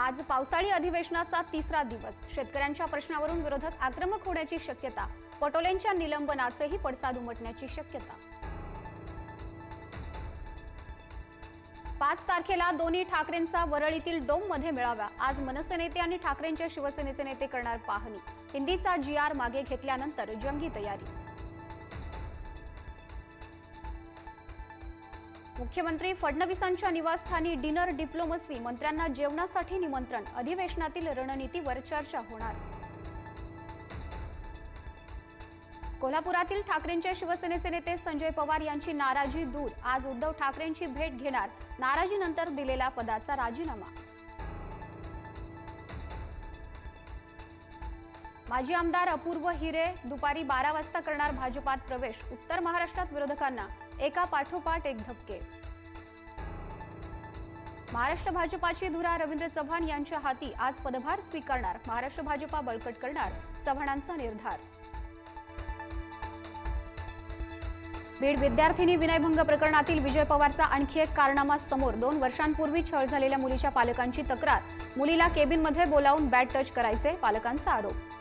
आज पावसाळी अधिवेशनाचा तिसरा दिवस. शेतकऱ्यांच्या प्रश्नावरून विरोधक आक्रमक होण्याची शक्यता पटोलेंच्या निलंबनाचेही पडसाद उमटण्याची शक्यता. पाच तारखेला दोन्ही ठाकरेंचा वरळीतील डोममध्ये मेळावा. आज मनसे नेते आणि ठाकरेंच्या शिवसेनेचे नेते करणार पाहणी. हिंदीचा जी आर मागे घेतल्यानंतर जंगी तयारी. मुख्यमंत्री फडणवीसांच्या निवासस्थानी डिनर डिप्लोमसी मंत्र्यांना जेवणासाठी निमंत्रण अधिवेशनातील रणनीतीवर चर्चा होणार. कोल्हापुरातील ठाकरेंच्या शिवसेनेचे नेते संजय पवार यांची नाराजी दूर आज उद्धव ठाकरेंची भेट घेणार नाराजीनंतर दिलेला पदाचा राजीनामा. माजी आमदार अपूर्व हिरे दुपारी बारा वाजता करणार भाजपात प्रवेश. उत्तर महाराष्ट्रात विरोधकांना एका पाठोपाठ एक धपके. महाराष्ट्र भाजपाची धुरा रवींद्र चव्हाण यांच्या हाती आज पदभार स्वीकारणार. महाराष्ट्र भाजपा बळकट करणार चव्हाणांचा निर्धार. बीड विद्यार्थिनी विनयभंग प्रकरणातील विजय पवारचा आणखी एक कारनामा समोर. दोन वर्षांपूर्वी छळ झालेल्या मुलीच्या पालकांची तक्रार. मुलीला केबिनमध्ये बोलावून बॅट टच करायचे पालकांचा आरोप.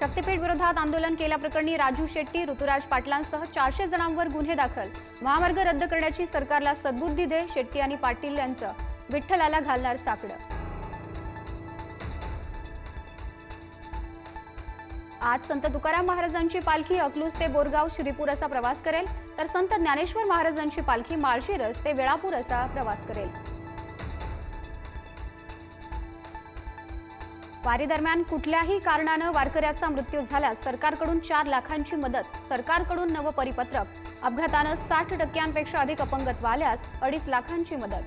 शक्तीपीठ विरोधात आंदोलन केल्याप्रकरणी राजू शेट्टी ऋतुराज पाटलांसह चारशे जणांवर गुन्हे दाखल. महामार्ग रद्द करण्याची सरकारला सद्बुद्धी दे शेट्टी आणि पाटील यांचं विठ्ठलाला घालणार साकडं. आज संत तुकाराम महाराजांची पालखी अकलूज ते बोरगाव श्रीपूर असा प्रवास करेल तर संत ज्ञानेश्वर महाराजांची पालखी माळशिरस ते वेळापूर असा प्रवास करेल. वारीदरम्यान कुठल्याही कारणानं वारकऱ्याचा मृत्यू झाल्यास सरकारकडून चार लाखांची मदत सरकारकडून नवं परिपत्रक अपघातानं साठ टक्क्यांपेक्षा अधिक अपंगत्व आल्यास अडीच लाखांची मदत.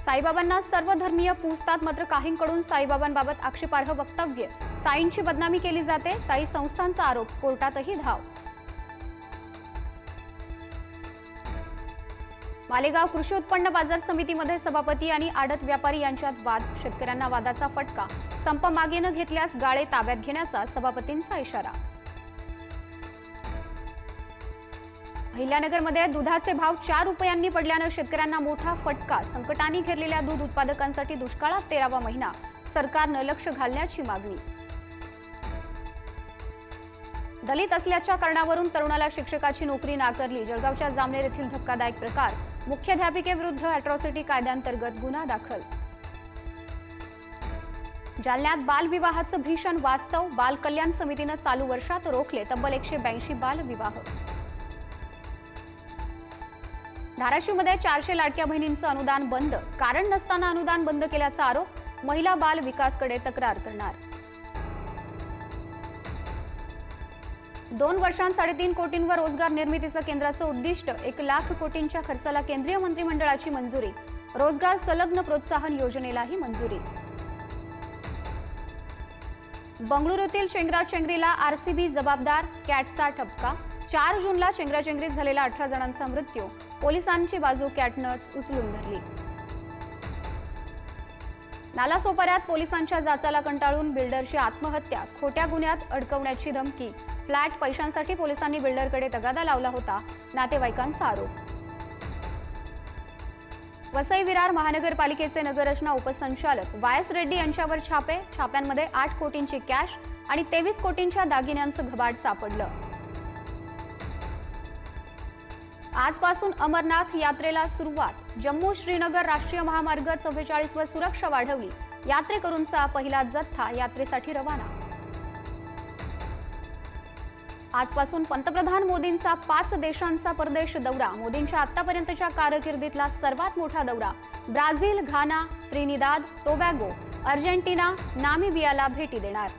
साईबाबांना सर्व धर्मीय पूजतात मात्र काहींकडून साईबाबांबाबत आक्षेपार्ह वक्तव्य. साईंची बदनामी केली जाते साई संस्थांचा आरोप कोर्टातही धाव. मालेगाव कृषी उत्पन्न बाजार समितीमध्ये सभापती आणि आडत व्यापारी यांच्यात वाद. शेतकऱ्यांना वादाचा फटका. संप मागे न घेतल्यास गाळे ताब्यात घेण्याचा सभापतींचा इशारा. अहिल्यानगरमध्ये दुधाचे भाव चार रुपयांनी पडल्यानं शेतकऱ्यांना मोठा फटका. संकटाने घेरलेल्या दूध उत्पादकांसाठी दुष्काळात तेरावा महिना. सरकारनं लक्ष घालण्याची मागणी. दलित असल्याच्या कारणावरून तरुणाला शिक्षकाची नोकरी नाकारली. जळगावच्या जामनेर येथील धक्कादायक प्रकार. मुख्याध्यापिकेविरुद्ध अॅट्रॉसिटी कायद्यांतर्गत गुन्हा दाखल. जालन्यात बालविवाहाचं भीषण वास्तव बाल कल्याण समितीनं चालू वर्षात रोखले तब्बल एकशे ब्याऐंशी बालविवाह. धाराशिवमध्ये चारशे लाडक्या बहिणींचं अनुदान बंद. कारण नसताना अनुदान बंद केल्याचा आरोप महिला बाल विकासकडे तक्रार करणार. दोन वर्षांत साडेतीन कोटींवर रोजगार निर्मितीचं केंद्राचं उद्दिष्ट एक लाख कोटींच्या खर्चाला केंद्रीय मंत्रिमंडळाची मंजुरी रोजगार संलग्न प्रोत्साहन योजनेलाही मंजुरी. बंगळुरूतील चेंगराचेंगरीला आरसीबी जबाबदार कॅटचा ठपका. चार जूनला चेंगराचेंगरीत झालेला अठरा जणांचा मृत्यू. पोलिसांची बाजू कॅटनच उचलून धरली. नालासोपाऱ्यात पोलिसांच्या जाचाला कंटाळून बिल्डरची आत्महत्या खोट्या गुन्ह्यात अडकवण्याची धमकी. फ्लॅट पैशांसाठी पोलिसांनी बिल्डरकडे तगादा लावला होता. नातेवाईकांचा आरोप. वसई विरार महानगरपालिकेचे नगररचना उपसंचालक वाय एस रेड्डी यांच्यावर छापे. छाप्यांमध्ये आठ कोटींची कॅश आणि तेवीस कोटींच्या दागिन्यांचं घबाड सापडलं. आजपासून अमरनाथ यात्रेला सुरुवात. जम्मू श्रीनगर राष्ट्रीय महामार्ग चव्वेचाळीसवर सुरक्षा वाढवली. यात्रेकरूंचा पहिला जथ्था यात्रेसाठी रवाना. आजपासून पंतप्रधान मोदींचा पाच देशांचा परदेश दौरा. मोदींच्या आतापर्यंतच्या कारकिर्दीतला सर्वात मोठा दौरा. Brazil Ghana Trinidad Tobago Argentina नामिबियाला भेटी देणार.